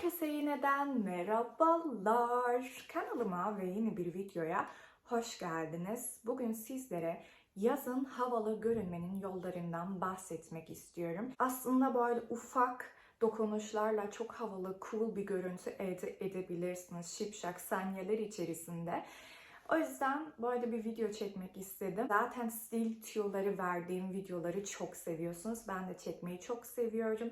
Herkese yeniden merhabalar. Kanalıma ve yeni bir videoya hoş geldiniz. Bugün sizlere yazın havalı görünmenin yollarından bahsetmek istiyorum. Aslında böyle ufak dokunuşlarla çok havalı, cool bir görüntü elde edebilirsiniz şipşak saniyeler içerisinde. O yüzden böyle bir video çekmek istedim. Zaten stil tüyoları verdiğim videoları çok seviyorsunuz. Ben de çekmeyi çok seviyorum.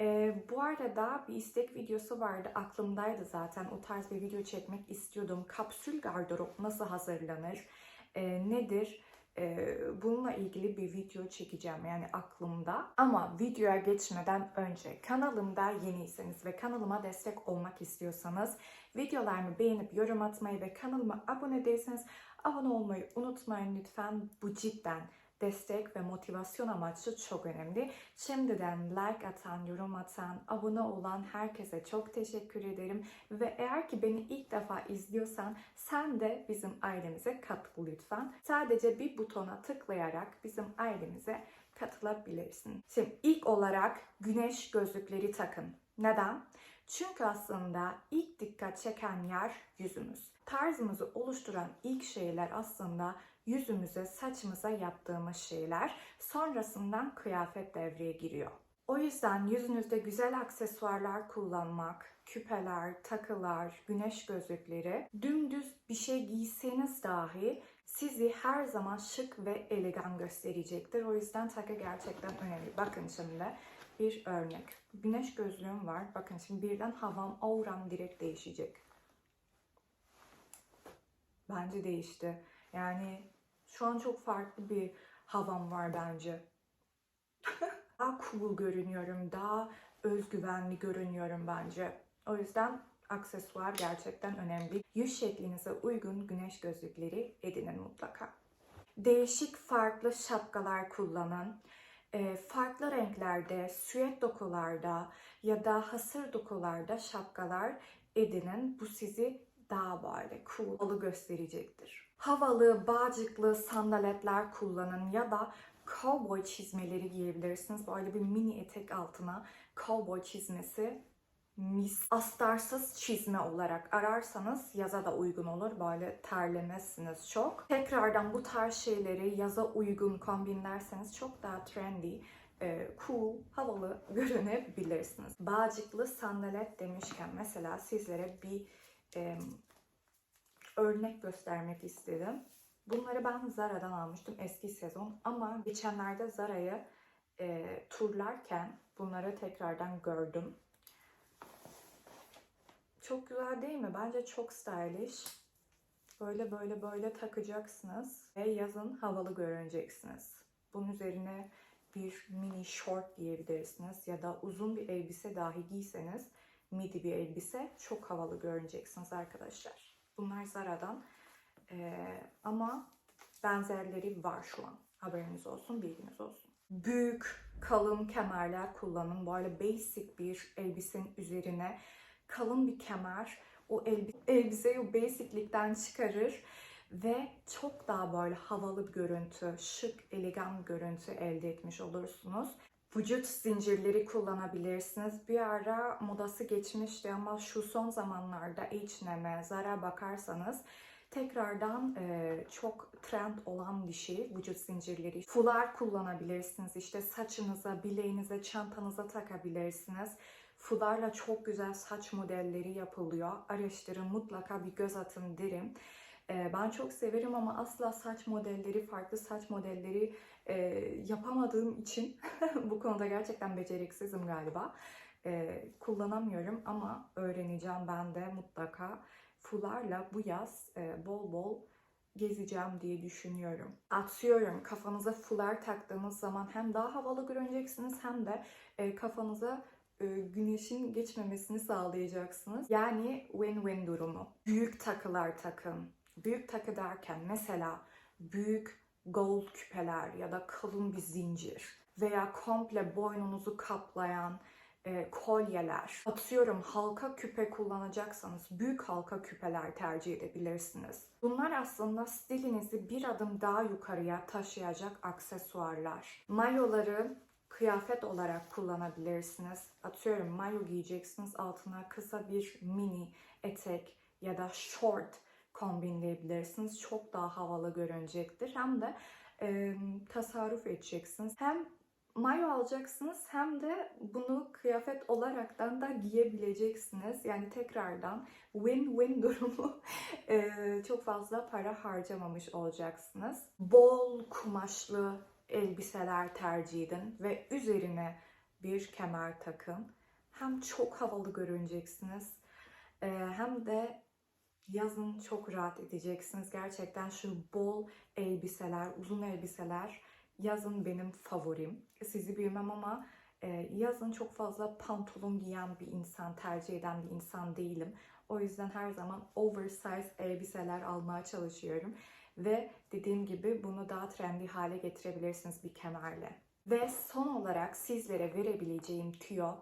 Ee, bu arada bir istek videosu vardı. Aklımdaydı zaten. O tarz bir video çekmek istiyordum. Kapsül gardırop nasıl hazırlanır? Ee, nedir? Ee, bununla ilgili bir video çekeceğim yani aklımda. Ama videoya geçmeden önce kanalımda yeniyseniz ve kanalıma destek olmak istiyorsanız videolarımı beğenip yorum atmayı ve kanalıma abone değilseniz abone olmayı unutmayın lütfen. Bu cidden destek ve motivasyon amaçlı çok önemli. Şimdiden like atan, yorum atan, abone olan herkese çok teşekkür ederim. Ve eğer ki beni ilk defa izliyorsan sen de bizim ailemize katıl lütfen. Sadece bir butona tıklayarak bizim ailemize katılabilirsin. Şimdi ilk olarak güneş gözlükleri takın. Neden? Çünkü aslında ilk dikkat çeken yer yüzümüz. Tarzımızı oluşturan ilk şeyler aslında yüzümüze, saçımıza yaptığımız şeyler. Sonrasından kıyafet devreye giriyor. O yüzden yüzünüzde güzel aksesuarlar kullanmak, küpeler, takılar, güneş gözlükleri, dümdüz bir şey giyseniz dahi sizi her zaman şık ve elegan gösterecektir. O yüzden takı gerçekten önemli. Bakın şimdi bir örnek. Güneş gözlüğüm var. Bakın şimdi birden havam, auram direkt değişecek. Bence değişti. Yani şu an çok farklı bir havam var bence. daha cool görünüyorum, daha özgüvenli görünüyorum bence. O yüzden aksesuar gerçekten önemli. Yüz şeklinize uygun güneş gözlükleri edinin mutlaka. Değişik farklı şapkalar kullanın. Farklı renklerde, süet dokularda ya da hasır dokularda şapkalar edinin. Bu sizi daha böyle cool, gösterecektir. Havalı, bağcıklı sandaletler kullanın ya da cowboy çizmeleri giyebilirsiniz. Böyle bir mini etek altına cowboy çizmesi mis. Astarsız çizme olarak ararsanız yaza da uygun olur. Böyle terlemezsiniz çok. Tekrardan bu tarz şeyleri yaza uygun kombinlerseniz çok daha trendy, e, cool, havalı görünebilirsiniz. Bağcıklı sandalet demişken mesela sizlere bir e, örnek göstermek istedim. Bunları ben Zara'dan almıştım eski sezon ama geçenlerde Zara'yı e, turlarken bunları tekrardan gördüm. Çok güzel değil mi? Bence çok stylish. Böyle böyle böyle takacaksınız ve yazın havalı görüneceksiniz. Bunun üzerine bir mini short giyebilirsiniz ya da uzun bir elbise dahi giyseniz midi bir elbise çok havalı görüneceksiniz arkadaşlar. Bunlar Zara'dan ee, ama benzerleri var şu an. Haberiniz olsun, bilginiz olsun. Büyük, kalın kemerler kullanın. Böyle basic bir elbisenin üzerine kalın bir kemer o elbi elbiseyi o basiclikten çıkarır ve çok daha böyle havalı bir görüntü, şık, elegan bir görüntü elde etmiş olursunuz. Vücut zincirleri kullanabilirsiniz. Bir ara modası geçmişti ama şu son zamanlarda H&M'e, Zara bakarsanız tekrardan e, çok trend olan bir şey vücut zincirleri. Fular kullanabilirsiniz. İşte saçınıza, bileğinize, çantanıza takabilirsiniz. Fularla çok güzel saç modelleri yapılıyor. Araştırın mutlaka bir göz atın derim. E, ben çok severim ama asla saç modelleri, farklı saç modelleri e, yapamadığım için bu konuda gerçekten beceriksizim galiba. E, kullanamıyorum ama öğreneceğim ben de mutlaka. Fularla bu yaz e, bol bol gezeceğim diye düşünüyorum. Atıyorum kafanıza fular taktığınız zaman hem daha havalı görüneceksiniz hem de e, kafanıza e, güneşin geçmemesini sağlayacaksınız. Yani win-win durumu. Büyük takılar takın. Büyük takı derken mesela büyük gold küpeler ya da kalın bir zincir veya komple boynunuzu kaplayan e, kolyeler. Atıyorum halka küpe kullanacaksanız büyük halka küpeler tercih edebilirsiniz. Bunlar aslında stilinizi bir adım daha yukarıya taşıyacak aksesuarlar. Mayoları kıyafet olarak kullanabilirsiniz. Atıyorum mayo giyeceksiniz altına kısa bir mini etek ya da short kombinleyebilirsiniz. Çok daha havalı görünecektir. Hem de e, tasarruf edeceksiniz. Hem mayo alacaksınız hem de bunu kıyafet olaraktan da giyebileceksiniz. Yani tekrardan win-win durumu e, çok fazla para harcamamış olacaksınız. Bol kumaşlı elbiseler tercih edin ve üzerine bir kemer takın. Hem çok havalı görüneceksiniz e, hem de yazın çok rahat edeceksiniz. Gerçekten şu bol elbiseler, uzun elbiseler yazın benim favorim. Sizi bilmem ama e, yazın çok fazla pantolon giyen bir insan, tercih eden bir insan değilim. O yüzden her zaman oversize elbiseler almaya çalışıyorum. Ve dediğim gibi bunu daha trendy hale getirebilirsiniz bir kemerle. Ve son olarak sizlere verebileceğim tüyo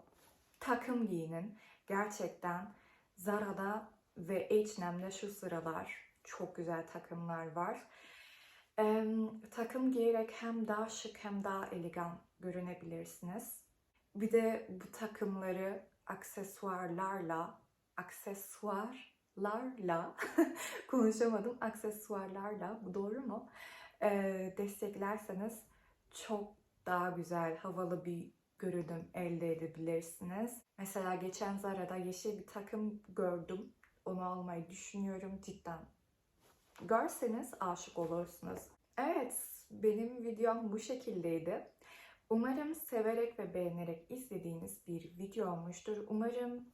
takım giyinin. Gerçekten Zara'da ve H&M'de şu sıralar çok güzel takımlar var. Em, takım giyerek hem daha şık hem daha elegan görünebilirsiniz. Bir de bu takımları aksesuarlarla, aksesuarlarla konuşamadım. Aksesuarlarla, bu doğru mu? Ee, desteklerseniz çok daha güzel, havalı bir görünüm elde edebilirsiniz. Mesela geçen Zara'da yeşil bir takım gördüm. Onu almayı düşünüyorum cidden. Görseniz aşık olursunuz. Evet, benim videom bu şekildeydi. Umarım severek ve beğenerek izlediğiniz bir video olmuştur. Umarım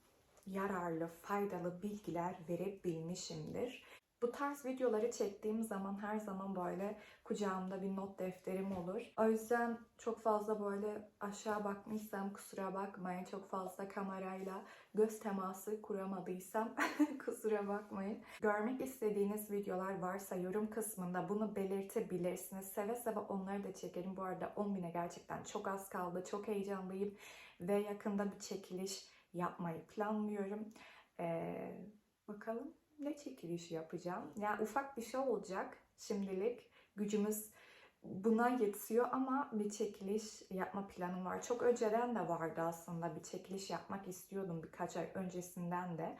yararlı, faydalı bilgiler verebilmişimdir. Bu tarz videoları çektiğim zaman her zaman böyle kucağımda bir not defterim olur. O yüzden çok fazla böyle aşağı bakmışsam kusura bakmayın. Çok fazla kamerayla göz teması kuramadıysam kusura bakmayın. Görmek istediğiniz videolar varsa yorum kısmında bunu belirtebilirsiniz. Seve seve onları da çekerim. Bu arada 10.000'e gerçekten çok az kaldı. Çok heyecanlıyım ve yakında bir çekiliş yapmayı planlıyorum. Ee, bakalım ne çekilişi yapacağım. Yani ufak bir şey olacak şimdilik. Gücümüz buna yetiyor ama bir çekiliş yapma planım var. Çok önceden de vardı aslında bir çekiliş yapmak istiyordum birkaç ay öncesinden de.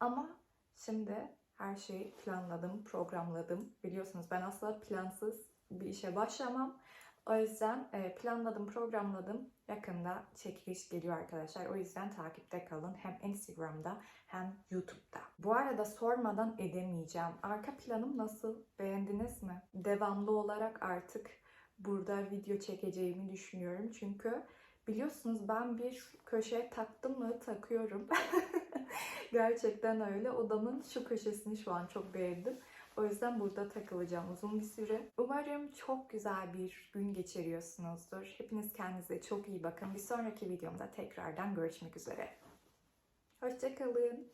Ama şimdi her şeyi planladım, programladım. Biliyorsunuz ben asla plansız bir işe başlamam. O yüzden e, planladım, programladım. Yakında çekiliş geliyor arkadaşlar. O yüzden takipte kalın. Hem Instagram'da hem YouTube'da. Bu arada sormadan edemeyeceğim. Arka planım nasıl? Beğendiniz mi? Devamlı olarak artık burada video çekeceğimi düşünüyorum. Çünkü biliyorsunuz ben bir köşeye taktım mı takıyorum. Gerçekten öyle. Odamın şu köşesini şu an çok beğendim. O yüzden burada takılacağım uzun bir süre. Umarım çok güzel bir gün geçiriyorsunuzdur. Hepiniz kendinize çok iyi bakın. Bir sonraki videomda tekrardan görüşmek üzere. Hoşçakalın.